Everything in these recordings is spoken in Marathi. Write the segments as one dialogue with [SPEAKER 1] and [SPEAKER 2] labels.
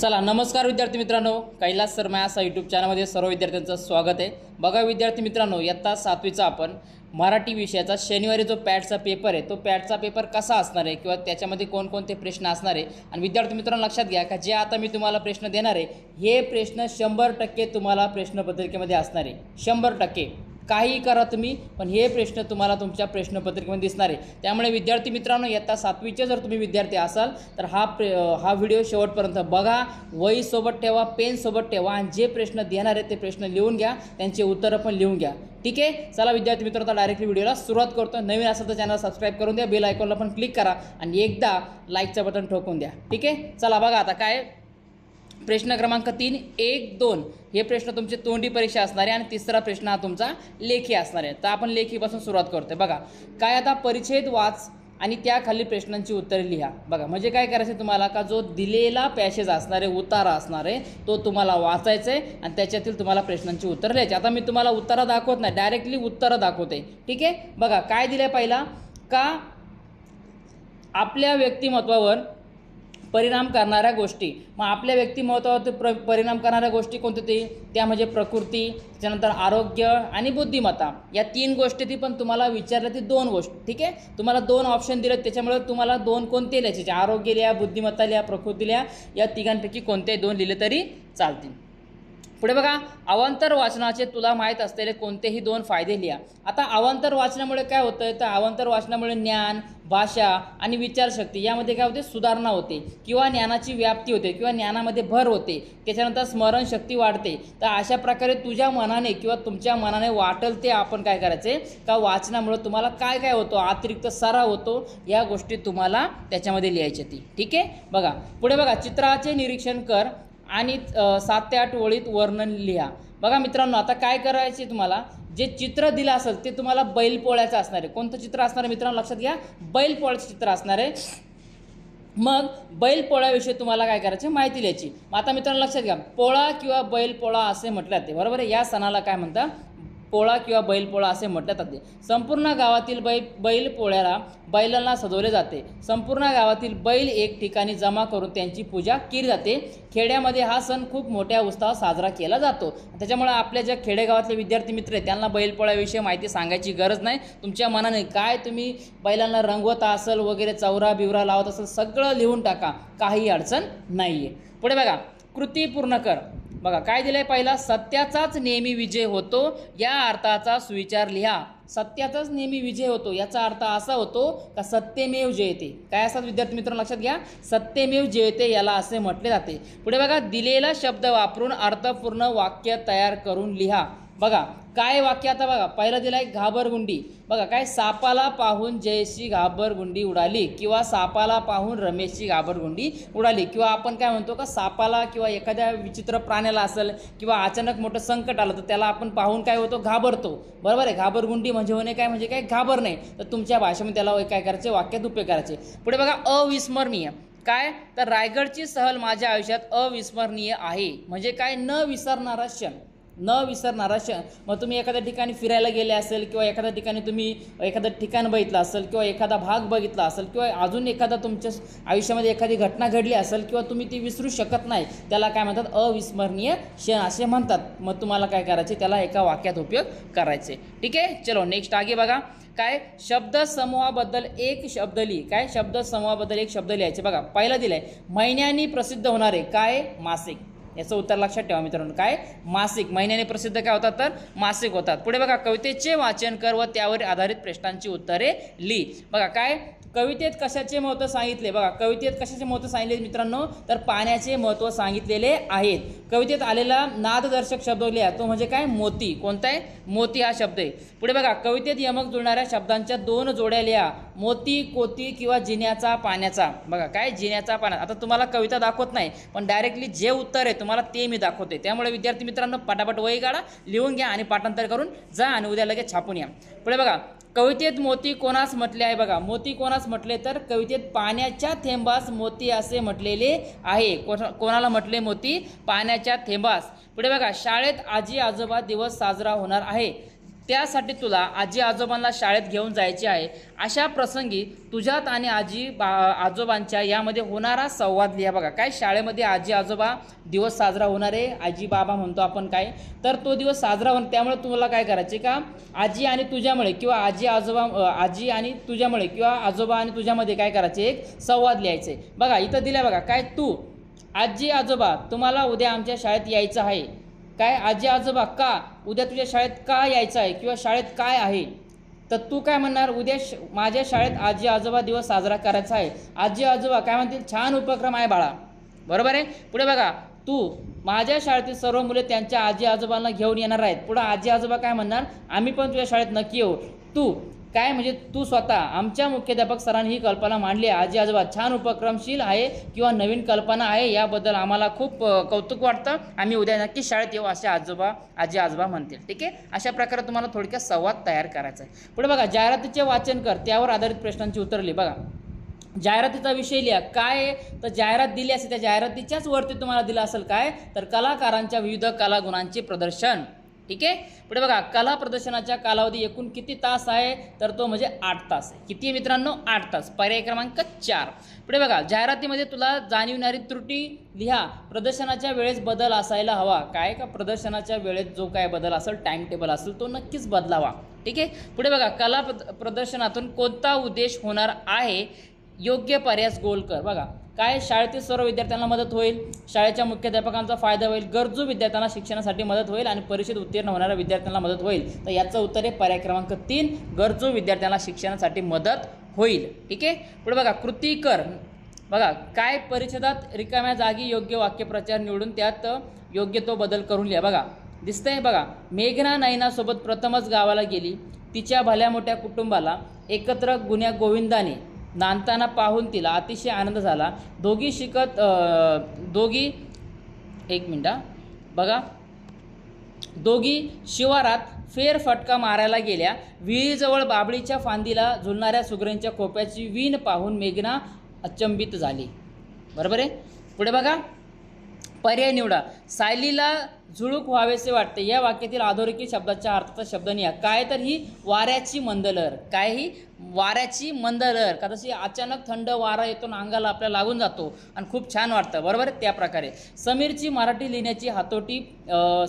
[SPEAKER 1] चला नमस्कार विद्यार्थी मित्रांनो. कैलास शर्मा असा यूट्यूब चॅनलमध्ये सर्व विद्यार्थ्यांचं स्वागत आहे. बघा विद्यार्थी मित्रांनो इयत्ता सातवीचा आपण मराठी विषयाचा शनिवारी जो पॅटचा पेपर आहे तो पॅटचा पेपर कसा असणार आहे किंवा त्याच्यामध्ये कोणकोणते प्रश्न असणार आहे? आणि विद्यार्थी मित्रांनो लक्षात घ्या का जे आता मी तुम्हाला प्रश्न देणार आहे हे प्रश्न शंभर टक्के तुम्हाला प्रश्नपत्रिकेमध्ये असणार आहे. शंभर टक्के. काही करा तुम्ही पण हे प्रश्न तुम्हाला तुमच्या प्रश्नपत्रिकेमध्ये दिसणार आहे. त्यामुळे विद्यार्थी मित्रांनो इयत्ता सातवीचे जर तुम्ही विद्यार्थी असाल तर हा प्रे हा व्हिडिओ शेवटपर्यंत बघा. वहीसोबत ठेवा पेनसोबत ठेवा आणि जे प्रश्न देणार आहेत ते प्रश्न लिहून घ्या. त्यांचे उत्तरं पण लिहून घ्या. ठीक आहे? चला विद्यार्थी मित्रांनो आता डायरेक्टली व्हिडिओला सुरुवात करतो नवीन असेल तर चॅनल सबस्क्राईब करून द्या. बेल आयकॉनला पण क्लिक करा. आणि एकदा लाईकचं बटन ठोकून द्या. ठीक आहे? चला बघा आता काय प्रश्न क्रमांक तीन एक दोन. हे प्रश्न तुमचे तोंडी परीक्षा असणार आहे आणि तिसरा प्रश्न हा तुमचा लेखी असणार. आहे तर आपण लेखीपासून सुरुवात करतोय. बघा काय आता परिच्छेद वाच आणि त्याखाली प्रश्नांची उत्तरे लिहा. बघा म्हणजे काय करायचं तुम्हाला? का जो दिलेला पॅसेज असणार आहे उतारा असणार आहे तो तुम्हाला वाचायचा आहे आणि त्याच्यातील तुम्हाला प्रश्नांची उत्तरं लिहायची. आता मी तुम्हाला उत्तरं दाखवत नाही डायरेक्टली उत्तरं दाखवते. ठीक आहे? बघा काय दिलं पहिला? का आपल्या व्यक्तिमत्वावर परिणाम करणाऱ्या गोष्टी. मग आपल्या व्यक्तिमत्वावर प्र परिणाम करणाऱ्या गोष्टी कोणत्या ते? त्या म्हणजे प्रकृती त्याच्यानंतर आरोग्य आणि बुद्धिमत्ता. या तीन गोष्टी ती पण तुम्हाला विचारल्या ती दोन गोष्टी. ठीक आहे? तुम्हाला दोन ऑप्शन दिलेत त्याच्यामुळे तुम्हाला दोन कोणते लिहायचे? आरोग्य लिहा बुद्धिमत्ता लिहा प्रकृती लिहा या तिघांपैकी कोणतेही दोन लिहिले तरी चालतील. पुढे बघा अवांतर वाचनाचे तुला माहीत असलेले कोणतेही दोन फायदे लिहा. आता अवांतर वाचनामुळे काय होतं तर अवांतर वाचनामुळे ज्ञान भाषा आणि विचारशक्ती यामध्ये काय होते? सुधारणा होते. किंवा ज्ञानाची व्याप्ती होते किंवा ज्ञानामध्ये भर होते. त्याच्यानंतर स्मरणशक्ती वाढते. तर अशा प्रकारे तुझ्या मनाने किंवा तुमच्या मनाने वाटेल ते आपण काय करायचे? का वाचनामुळे तुम्हाला काय काय होतं? अतिरिक्त सराव होतो? या गोष्टी तुम्हाला त्याच्यामध्ये लिहायच्या ती ठीक आहे? बघा पुढे बघा चित्राचे निरीक्षण कर. आणि सात ते आठ ओळीत वर्णन लिहा. बघा मित्रांनो आता काय करायचे तुम्हाला? जे चित्र दिलं असेल ते तुम्हाला बैलपोळ्याचं असणार आहे. कोणतं चित्र असणार आहे मित्रांनो? लक्षात घ्या. बैलपोळ्याचं चित्र असणार आहे. मग बैलपोळ्याविषयी तुम्हाला काय करायचे माहिती लिहायची. मग आता मित्रांनो लक्षात घ्या. पोळा किंवा बैलपोळा असे म्हटलं जाते बरोबर आहे? या सणाला काय म्हणतात पोळा किंवा बैलपोळा असे म्हटले जाते. संपूर्ण गावातील बै बैल पोळ्याला बैलांना सजवले जाते. संपूर्ण गावातील बैल एक ठिकाणी जमा करून त्यांची पूजा केली जाते. खेड्यामध्ये हा सण खूप मोठ्या उत्साहात साजरा केला जातो. त्याच्यामुळे आपल्या ज्या खेडेगावातले विद्यार्थी मित्र आहेत त्यांना बैलपोळ्याविषयी माहिती सांगायची गरज नाही. तुमच्या मनाने काय तुम्ही बैलांना रंगवत असेल वगैरे चौरा बिवरा लावत असेल सगळं लिहून टाका. काही अडचण नाही आहे पुढे बघा कृती पूर्ण कर. बघा काय दिलंय पहिला? सत्याचाच नेहमी विजय होतो या अर्थाचा सुविचार लिहा. सत्याचाच नेहमी विजय होतो याचा अर्थ असा होतो का सत्यमेव जयते? काय असतात विद्यार्थी मित्रांनो लक्षात घ्या. सत्यमेव जयते याला असे म्हटले जाते. पुढे बघा दिलेला शब्द वापरून अर्थपूर्ण वाक्य तयार करून लिहा. बघा काय वाक्य आता बघा पहिलं दिलं आहे घाबरगुंडी. बघा काय सापाला पाहून जयशी घाबरगुंडी उडाली किंवा सापाला पाहून रमेशची घाबरगुंडी उडाली किंवा आपण काय म्हणतो का सापाला किंवा एखाद्या विचित्र प्राण्याला असेल किंवा अचानक मोठं संकट आलं तर त्याला आपण पाहून काय होतो घाबरतो. बरोबर आहे? घाबरगुंडी म्हणजे होणे काय? म्हणजे काय? घाबरणे तर तुमच्या भाषेमध्ये त्याला काय करायचे? वाक्यात उपयोग करायचे. पुढे बघा अविस्मरणीय. काय? तर रायगडची सहल माझ्या आयुष्यात अविस्मरणीय आहे. म्हणजे काय? न विसरणारा क्षण. न विसरणारा क्षण. मग तुम्ही एखाद्या ठिकाणी फिरायला गेले असेल किंवा एखाद्या ठिकाणी तुम्ही एखादं ठिकाण बघितलं असेल किंवा एखादा भाग बघितला असेल किंवा अजून एखादा तुमच्या आयुष्यामध्ये एखादी घटना घडली असेल किंवा तुम्ही ती विसरू शकत नाही त्याला काय म्हणतात? अविस्मरणीय क्षण असे म्हणतात. मग तुम्हाला काय करायचे? त्याला एका वाक्यात उपयोग करायचे. ठीक आहे? चलो नेक्स्ट आगे बघा. काय? शब्द समूहाबद्दल एक शब्द लिही. काय? शब्द समूहाबद्दल एक शब्द लिहायचे. बघा पहिला दिलाय. महिन्यानी प्रसिद्ध होणारे काय? मासिक. याचं उत्तर लक्षात ठेवा मित्रांनो. काय? मासिक. महिन्याने प्रसिद्ध काय होतात तर? मासिक होतात. पुढे बघा कवितेचे वाचन कर व त्यावर आधारित प्रश्नांची उत्तरे ली. बघा काय? कवितेत कशाचे महत्त्व सांगितले? बघा कवितेत कशाचे महत्त्व सांगितले मित्रांनो? तर पाण्याचे महत्त्व सांगितलेले आहेत. कवितेत आलेला नाददर्शक शब्द लिहा. तो म्हणजे काय? मोती. कोणता आहे? मोती हा शब्द आहे. पुढे बघा कवितेत यमक जुळणाऱ्या शब्दांच्या दोन जोड्या लिहा. मोती कोती किंवा जिन्याचा पाण्याचा. बघा काय जिन्याचा पाण्याचा? आता तुम्हाला कविता दाखवत नाही पण डायरेक्टली जे उत्तर आहे तुम्हाला ते मी दाखवते त्यामुळे विद्यार्थी मित्रांनो पटापट वही काढा लिहून घ्या आणि पाठांतर करून जा आणि उद्या लगेच छापून या. पुढे बघा कवितेत मोती कोणास म्हटले आहे? बघा मोती कोणास म्हटले तर कवितेत पाण्याच्या थेंबास मोती असे म्हटलेले आहे. कोणा- कोणाला म्हटले मोती? पाण्याच्या थेंबास. पुढे बघा शाळेत आजी आजोबा दिवस साजरा होणार आहे. त्यासाठी तुला आजी आजोबांना शाळेत घेऊन जायचे आहे. अशा प्रसंगी तुझ्यात आणि आजी बा आजोबांच्या यामध्ये होणारा संवाद लिहा बघा. काय शाळेमध्ये आजी आजोबा दिवस साजरा होणार? आहे आजी बाबा म्हणतो आपण काय? तर तो दिवस साजरा होणार त्यामुळे तुम्हाला काय करायचे का? आजी आणि तुझ्यामुळे किंवा आजी आजोबा आजी आणि तुझ्यामुळे किंवा आजोबा आणि तुझ्यामध्ये काय करायचे? एक संवाद लिहायचे. बघा इथं दिल्या बघा काय तू आजी आजोबा तुम्हाला उद्या आमच्या शाळेत यायचं आहे. काय आजी आजोबा का उद्या तुझ्या शाळेत का यायचं आहे किंवा शाळेत काय आहे? तर तू काय म्हणणार? उद्या श माझ्या शाळेत आजी आजोबा दिवस साजरा करायचा आहे. आजी आजोबा काय म्हणतील? छान उपक्रम आहे बाळा. बरोबर आहे? पुढे बघा. तू माझ्या शाळेतील सर्व मुले त्यांच्या आजी आजोबांना घेऊन येणार आहेत. पुढं आजी आजोबा काय म्हणणार? आम्ही पण तुझ्या शाळेत नक्की येऊ. तू काय म्हणजे तू स्वतः आमच्या मुख्याध्यापक सरांनी ही कल्पना मांडली आजी आजोबा छान उपक्रमशील आहे किंवा नवीन कल्पना आहे याबद्दल आम्हाला खूप कौतुक वाटतं. आम्ही उद्या नक्की शाळेत येऊ असे आजोबा आजी आजोबा म्हणतील. ठीक आहे? अशा प्रकारे तुम्हाला थोडक्यात संवाद तयार करायचा आहे. पुढे बघा जाहिरातीचे वाचन कर. त्यावर आधारित प्रश्नांची उतरली बघा जाहिरातीचा विषय लिहा. काय आहे? तर जाहिरात दिली असेल त्या जाहिरातीच्याच वरती तुम्हाला दिलं असेल काय? तर कलाकारांच्या विविध कलागुणांचे प्रदर्शन. ठीक आहे? पुढे बघा कला प्रदर्शनाच्या कालावधी एकूण किती तास आहे? तर तो म्हणजे आठ तास आहे. किती मित्रांनो? आठ तास. पर्याय क्रमांक चार. पुढे बघा जाहिरातीमध्ये तुला जाणीवणारी त्रुटी लिहा. प्रदर्शनाच्या वेळेस बदल असायला हवा. काय का प्रदर्शनाच्या वेळेत जो काय बदल असेल टाइम टेबल असेल तो नक्कीच बदलावा. ठीक आहे? पुढे बघा कला प्रद- प्रदर्शनातून कोणता उद्देश होणार आहे? योग्य पर्यास गोल कर. बघा काय शाळेतील सर्व विद्यार्थ्यांना मदत होईल? शाळेच्या मुख्याध्यापकांचा फायदा होईल. गरजू विद्यार्थ्यांना शिक्षणासाठी मदत होईल आणि परीक्षेत उत्तीर्ण होणाऱ्या विद्यार्थ्यांना मदत होईल. तर याचं उत्तर आहे पर्याय क्रमांक तीन गरजू विद्यार्थ्यांना शिक्षणासाठी मदत होईल. ठीक आहे? पुढे बघा कृती कर. बघा काय परिषदात रिकाम्या जागी योग्य वाक्यप्रचार निवडून त्यात योग्य तो बदल करून लिहा. बघा दिसतंय बघा मेघना नयनासोबत प्रथमच गावाला गेली. तिच्या भल्या मोठ्या कुटुंबाला एकत्र गुन्ह्या गोविंदाने नांदताना पाहून तिला अतिशय आनंद झाला. दोघी शिकत दोघी एक मिनटा बघा. दोघी शिवारात फेरफटका मारायला गेल्या. विहिरीजवळ बाबळीच्या फांदीला झुलणाऱ्या सुगऱ्यांच्या खोप्याची वीण पाहून मेघना अचंबित झाली. बरोबर आहे? पुढे बघा. पर्याय निवडा. सायलीला झुळूक व्हावेसे वाटते. या वाक्यातील अधोरेखित शब्दाच्या अर्थाचा शब्द निया. काय तर ही वाऱ्याची मंदलर काय ही? वाऱ्याची मंदलर का तशी अचानक थंड वारा येतो आणि अंगाला आपल्याला लागून जातो आणि खूप छान वाटतं. बरोबर? आहे? त्या प्रकारे. समीरची मराठी लिहिण्याची हातोटी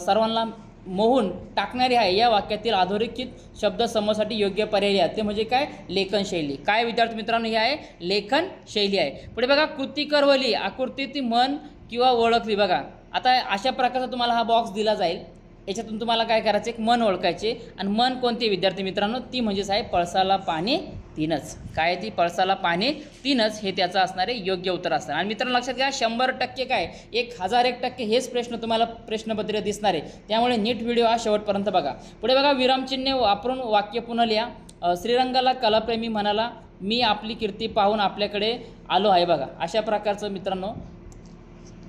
[SPEAKER 1] सर्वांना मोहून टाकणारी आहे. या वाक्यातील अधोरेखित शब्द समूहासाठी योग्य पर्याय आहे ते म्हणजे काय? लेखन शैली. काय विद्यार्थी मित्रांनो हे आहे लेखन शैली आहे. पुढे बघा कृती करवली. आकृती मन किंवा ओळखली. बघा आता अशा प्रकारचा तुम्हाला हा बॉक्स दिला जाईल. याच्यातून तुम्हाला काय करायचं? एक मन ओळखायचे. आणि मन कोणते विद्यार्थी मित्रांनो? ती म्हणजेच आहे पळसाला पाणी तीनच. काय ती? पळसाला पाणी तीनच. हे त्याचं असणारे योग्य उत्तर असणार. आणि मित्रांनो लक्षात घ्या शंभर टक्के काय? एक हजार एक टक्के हेच प्रश्न तुम्हाला प्रश्नपत्रिका दिसणार आहे. त्यामुळे नीट व्हिडिओ हा शेवटपर्यंत बघा. पुढे बघा विरामचिन्हे वापरून वाक्य पुन्हा लिहा. श्रीरंगाला कलाप्रेमी म्हणाला मी आपली कीर्ती पाहून आपल्याकडे आलो आहे. बघा अशा प्रकारचं मित्रांनो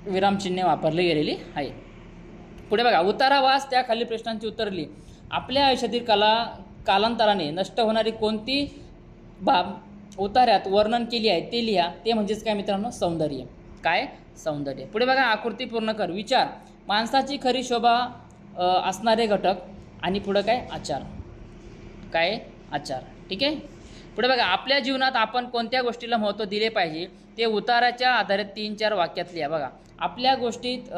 [SPEAKER 1] विरामचिन्हे वापरली गेलेली आहे. पुढे बघा उतारावास त्या खाली प्रश्नांची उतरली आपल्या आयुष्यातील कला कालांतराने नष्ट होणारी कोणती बाब उतार्यात वर्णन केली आहे ते लिहा. ते म्हणजेच काय मित्रांनो? सौंदर्य. काय? सौंदर्य. पुढे बघा आकृती पूर्ण कर. विचार. माणसाची खरी शोभा असणारे घटक आणि पुढं काय? आचार. काय? आचार. ठीक आहे? पुढे बघा आपल्या जीवनात आपण कोणत्या गोष्टीला महत्त्व दिले पाहिजे? ते उताराच्या आधारे तीन चार वाक्यात लिहा. बघा आपल्या गोष्टीत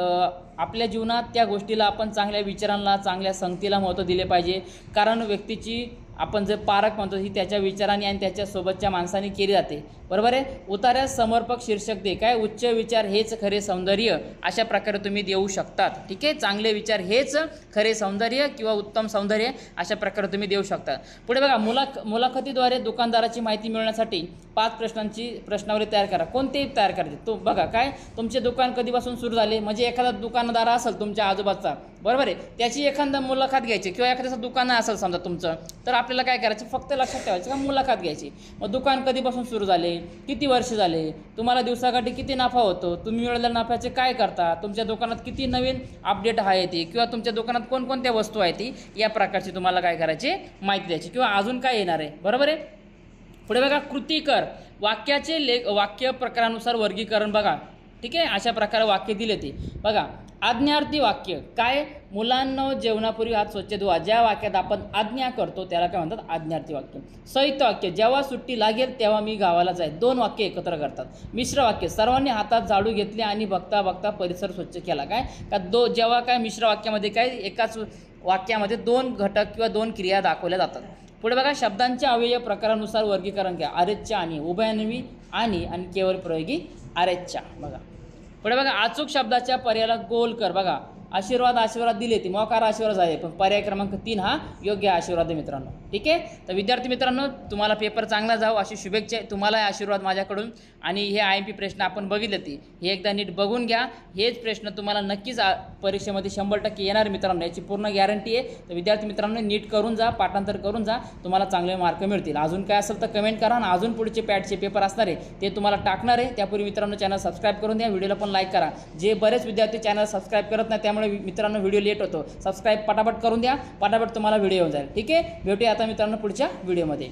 [SPEAKER 1] आपल्या जीवनात त्या गोष्टीला आपण चांगल्या विचारांना चांगल्या संगतीला महत्त्व दिले पाहिजे. कारण व्यक्तीची आपण जे पारख म्हणतो ही त्याच्या विचारांनी आणि त्याच्यासोबतच्या माणसाने केली जाते. बरोबर आहे? उतार्यास समर्पक शीर्षक दे. काय? उच्च विचार हेच खरे सौंदर्य अशा प्रकारे तुम्ही देऊ शकतात. ठीक आहे? चांगले विचार हेच खरे सौंदर्य किंवा उत्तम सौंदर्य अशा प्रकारे तुम्ही देऊ शकता. पुढे बघा मुलाख मुलाखतीद्वारे दुकानदाराची माहिती मिळवण्यासाठी पाच प्रश्नांची प्रश्नावली तयार करा. कोणतेही तयार करायचे तो बघा काय? तुमचे दुकान कधीपासून सुरू झाले? म्हणजे एखादा दुकानदार असेल तुमच्या आजोबाचा बरोबर आहे? त्याची एखादा मुलाखत घ्यायची किंवा एखाद्याचं दुकान असेल समजा तुमचं तर आपल्याला काय करायचं? फक्त लक्षात ठेवायचं का मुलाखत घ्यायची? मग दुकान कधीपासून सुरू झाले? किती वर्ष झाले? तुम्हाला दिवसाकाठी किती नफा होतो? तुम्ही मिळालेल्या नफ्याचे काय करता? तुमच्या दुकानात किती नवीन अपडेट आहे ती? किंवा तुमच्या दुकानात कोणकोणत्या वस्तू आहेत ती? या प्रकारची तुम्हाला काय करायची माहिती द्यायची. किंवा अजून काय येणार आहे? बरोबर आहे? पुढे बघा कृती कर वाक्याचे ले वाक्य प्रकारानुसार वर्गीकरण बघा. ठीक आहे? अशा प्रकारे वाक्य दिले ते. बघा आज्ञार्थी वाक्य. काय? मुलांना जेवणापूर्वी हात स्वच्छ धुवा. ज्या वाक्यात आपण आज्ञा करतो त्याला काय म्हणतात? आज्ञार्थी वाक्य. संयुक्त वाक्य जेव्हा सुट्टी लागेल तेव्हा मी गावाला जाईल. दोन वाक्य एकत्र करतात. मिश्र वाक्य सर्वांनी हातात झाडू घेतले आणि बघता बघता परिसर स्वच्छ केला. काय? का दो जेव्हा काय मिश्र वाक्यामध्ये काय? एकाच वाक्यामध्ये दोन घटक किंवा दोन क्रिया दाखवल्या जातात. पुढे बघा शब्दांच्या अवयव प्रकारानुसार वर्गीकरण घ्या. आरेच्या आणि उभयान्वी आणि आणि केवळ प्रयोगी आरेच्या. बघा. पुढे बघा अचूक शब्दाच्या पर्यायाला गोल कर. बघा आशीर्वाद आशीर्वाद दिले ते मोकार आशीर्वाद आहे पण पर्याय क्रमांक तीन हा योग्य आशीर्वाद आहे मित्रांनो. ठीक आहे? तर विद्यार्थी मित्रांनो तुम्हाला पेपर चांगला जावं अशी शुभेच्छा आहे. तुम्हाला आशीर्वाद माझ्याकडून आणि हे आय एम पी प्रश्न आपण बघितले ते. हे एकदा नीट बघून घ्या. हेच प्रश्न तुम्हाला नक्कीच परीक्षेमध्ये शंभर टक्के येणार मित्रांनो. याची पूर्ण गॅरंटी आहे. तर विद्यार्थी मित्रांनो नीट करून जा पाठांतर करून जा. तुम्हाला चांगले मार्क मिळतील. अजून काय असेल तर कमेंट करा आणि अजून पुढचे पॅटचे पेपर असणार आहे ते तुम्हाला टाकणार आहे. त्यापूर्वी मित्रांनो चॅनल सबस्क्राईब करून द्या. व्हिडिओला पण लाईक करा. जे बरेच विद्यार्थी चॅनल सबस्क्राईब करत नाही त्यामुळे त्यामुळे मित्रांनो व्हिडिओ लेट होतो. सबस्क्राईब पटापट करून द्या. पटापट तुम्हाला व्हिडिओ येऊन जाईल. ठीक आहे? भेटूया आता मित्रांनो पुढच्या व्हिडिओमध्ये.